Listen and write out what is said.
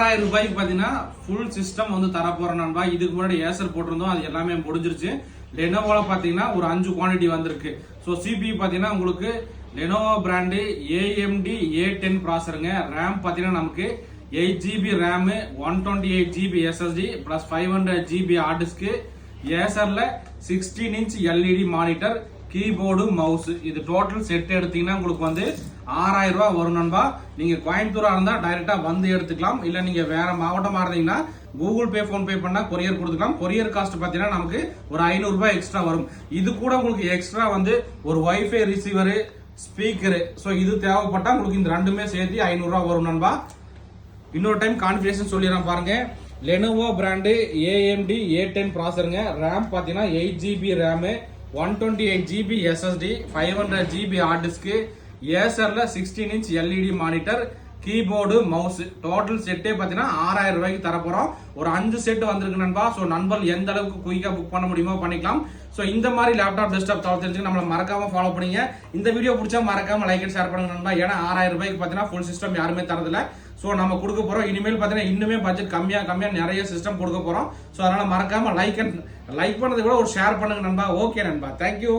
ஆறாயிரம் ரூபாய்க்கு பார்த்தீங்கன்னா ஃபுல் சிஸ்டம் வந்து தர போறோம் நண்பா. இதுக்கு முன்னாடி ஏசர் போட்டிருந்தோம் அது எல்லாமே முடிஞ்சிருச்சு. லெனோவோல பார்த்தீங்கன்னா ஒரு அஞ்சு குவாண்டிட்டி வந்திருக்கு. ஸோ சிபி பார்த்தீங்கன்னா உங்களுக்கு Lenovo brand AMD A ten ப்ராசருங்க RAM பார்த்தீங்கன்னா நமக்கு eight GB RAM one twenty eight GB SSD plus five hundred GB hard disk ஏசரில் sixteen inch LED monitor keyboard mouse இது டோட்டல் செட் எடுத்தீங்கன்னா உங்களுக்கு வந்து ஆறாயிரம் ரூபாய் வரும் நண்பா. நீங்க கோயம்புத்தூரா இருந்தா டைரக்டா வந்து எடுத்துக்கலாம். இல்ல நீங்க வேற மாவட்டமா இருந்தீங்கன்னா கூகுள் பே போன் பே பண்ணா கொரியர் கொடுத்துக்கலாம். கொரியர் காஸ்ட் பாத்தீங்கன்னா நமக்கு ஒரு ஐநூறு ரூபாய் எக்ஸ்ட்ரா வரும். இது கூட உங்களுக்கு எக்ஸ்ட்ரா வந்து ஒரு வைஃபை ரிசீவர் ஸ்பீக்கரு ஸோ இது தேவைப்பட்டா உங்களுக்கு இந்த ரெண்டுமே சேர்த்து ஐநூறுரூவா வரும் நண்பா. இன்னொரு டைம் கான்ஃபிகரேஷன் சொல்லிடுறேன் பாருங்க. Lenovo brand AMD A ten ப்ராசருங்க RAM பார்த்தீங்கன்னா eight GB RAM one twenty eight GB SSD five hundred GB hard disk ஏசரில் sixteen inch LED monitor keyboard mouse. Total செட்டே பார்த்தீங்கன்னா ஆறாயிரம் ரூபாய்க்கு தரப்போகிறோம் ஒரு அஞ்சு செட் வந்திருக்கு நண்பா. ஸோ நண்பர்கள் எந்த அளவுக்கு குயிக்காக புக் பண்ண முடியுமோ பண்ணிக்கலாம். ஸோ இந்த மாதிரி லேப்டாப் டெஸ்க்டாப் தவிர தெரிஞ்சு நம்மளை மறக்காம ஃபாலோ பண்ணுங்க. இந்த வீடியோ பிடிச்சா மறக்காம லைக் அண்ட் ஷேர் பண்ணுங்க நண்பா. ஏன்னா ஆறாயிரம் ரூபாய்க்கு பார்த்தீங்கன்னா ஃபுல் சிஸ்டம் யாருமே தரதில்ல. ஸோ நம்ம கொடுக்க போறோம். இனிமேல் பார்த்தீங்கன்னா இன்னுமே பட்ஜெட் கம்மியாக கம்மியாக நிறைய சிஸ்டம் கொடுக்க போறோம். ஸோ அதனால மறக்காம லைக் அண்ட் லைக் பண்ணதை கூட ஒரு ஷேர் பண்ணுங்க நண்பா. ஓகே நண்பா. தேங்க்யூ